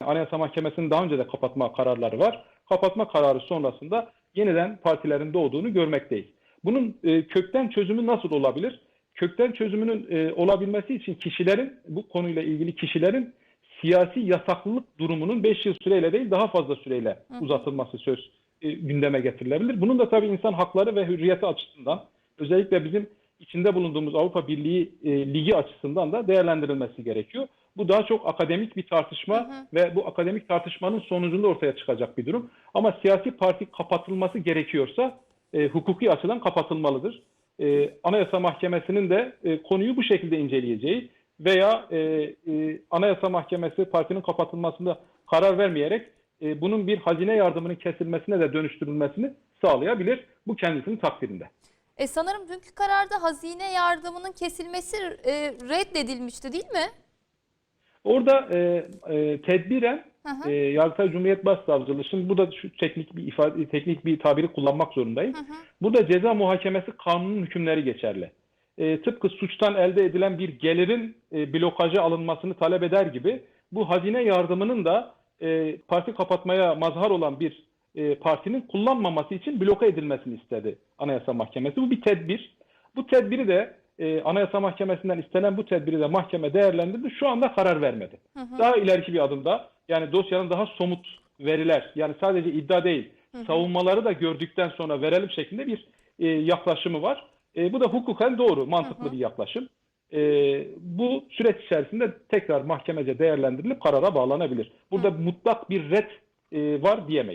Anayasa Mahkemesi'nin daha önce de kapatma kararları var. Kapatma kararı sonrasında yeniden partilerin doğduğunu görmekteyiz. Bunun e, kökten çözümü nasıl olabilir? Kökten çözümünün e, olabilmesi için kişilerin, bu konuyla ilgili kişilerin siyasi yasaklılık durumunun 5 yıl süreyle değil daha fazla süreyle uzatılması söz e, gündeme getirilebilir. Bunun da tabii insan hakları ve hürriyeti açısından özellikle bizim içinde bulunduğumuz Avrupa Birliği e, Ligi açısından da değerlendirilmesi gerekiyor. Bu daha çok akademik bir tartışma ve bu akademik tartışmanın sonucunda ortaya çıkacak bir durum. Ama siyasi parti kapatılması gerekiyorsa e, hukuki açıdan kapatılmalıdır. E, Anayasa Mahkemesi'nin de e, konuyu bu şekilde inceleyeceği veya e, e, Anayasa Mahkemesi partinin kapatılmasında karar vermeyerek e, bunun bir hazine yardımının kesilmesine de dönüştürülmesini sağlayabilir. Bu kendisinin takdirinde. E sanırım dünkü kararda hazine yardımının kesilmesi e, reddedilmişti değil mi? Orada e, e, tedbiren Hı hı. e, Yargıtay Cumhuriyet Başsavcılığı, şimdi burada şu teknik bir ifade, teknik bir tabiri kullanmak zorundayım. Hı hı. Burada ceza muhakemesi kanunun hükümleri geçerli. E, tıpkı suçtan elde edilen bir gelirin e, blokaja alınmasını talep eder gibi bu hazine yardımının da e, parti kapatmaya mazhar olan bir e, partinin kullanmaması için bloke edilmesini istedi Anayasa Mahkemesi. Bu bir tedbir. Bu tedbiri de e, Anayasa Mahkemesi'nden istenen bu tedbiri de mahkeme değerlendirdi. Şu anda karar vermedi. Daha ileriki bir adımda yani dosyanın daha somut veriler yani sadece iddia değil savunmaları da gördükten sonra verelim şeklinde bir e, yaklaşımı var. E, bu da hukuken doğru, mantıklı bir yaklaşım. E, bu süreç içerisinde tekrar mahkemece değerlendirilip karara bağlanabilir. Burada mutlak bir red e, var diyemeyiz.